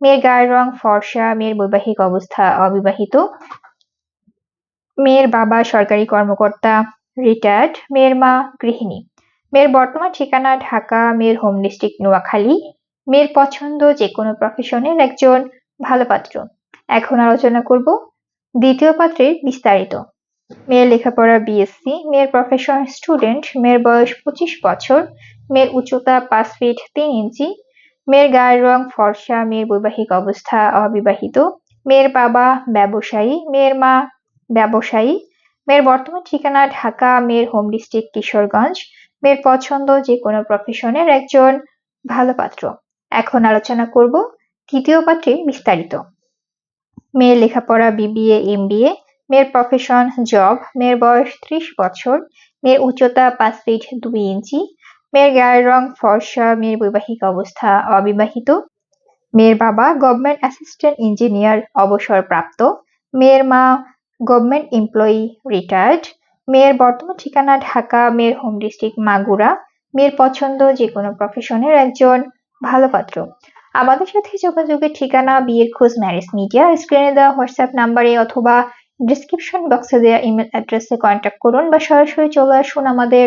মেয়ের গায়ের রং ফর্সা, মেয়ের বৈবাহিক অবস্থা অবিবাহিত, মেয়ের বাবা সরকারি কর্মকর্তা রিটায়ার্ড মেয়ের মা গৃহিণী, মেয়ের বর্তমান ঠিকানা ঢাকা, মেয়ের হোম ডিস্ট্রিক্ট নোয়াখালী, মেয়ের পছন্দ যে কোনো প্রফেশনের একজন ভালো পাত্র। এখন আলোচনা করব দ্বিতীয় পাত্রের বিস্তারিত। মেয়ের লেখাপড়া বিএসসি মেয়ের প্রফেশন স্টুডেন্ট মেয়ের বয়স পঁচিশ বছর, মেয়ের উচ্চতা পাঁচ ফিট তিন ইঞ্চি মেয়ের গায়ের রং ফর্সা, মেয়ের বৈবাহিক অবস্থা অবিবাহিত, মেয়ের বাবা ব্যবসায়ী, মেয়ের মা ব্যবসায়ী, মেয়ের বর্তমান ঠিকানা ঢাকা, মেয়ের হোম ডিস্ট্রিক্ট কিশোরগঞ্জ, মেয়ের পছন্দ যে কোনো প্রফেশনের একজন ভালো পাত্র। এখন আলোচনা করব তৃতীয় পাত্রে বিস্তারিত। মেয়ের লেখাপড়া বিবিএ এমবিএ মেয়ের প্রফেশন জব মেয়ের বয়স ত্রিশ বছর, মেয়ের উচ্চতা পাঁচ ফিট দুই ইঞ্চি মেয়ের গায়ের রং, ফর্সা, মেয়ের বৈবাহিক অবস্থা অবিবাহিত। মেয়ের বাবা গভর্নমেন্ট অ্যাসিস্ট্যান্ট ইঞ্জিনিয়ার অবসরপ্রাপ্ত। মেয়ের মা গভর্নমেন্ট এমপ্লয়ি রিটায়ার্ড মেয়ের বর্তমান ঠিকানা ঢাকা, মেয়ের হোম ডিস্ট্রিক্ট মাগুরা। মেয়ের পছন্দ যে কোনো প্রফেশনের একজন ভালো পাত্র। আমাদের সাথে যোগাযোগের ঠিকানা বিয়ের খোঁজ ম্যারেজ মিডিয়া। স্ক্রিনে দেওয়া হোয়াটসঅ্যাপ নাম্বারে অথবা ডিসক্রিপশন বক্সে দেওয়া ইমেল অ্যাড্রেসে কন্ট্যাক্ট করুন বা সরাসরি চলে আসুন আমাদের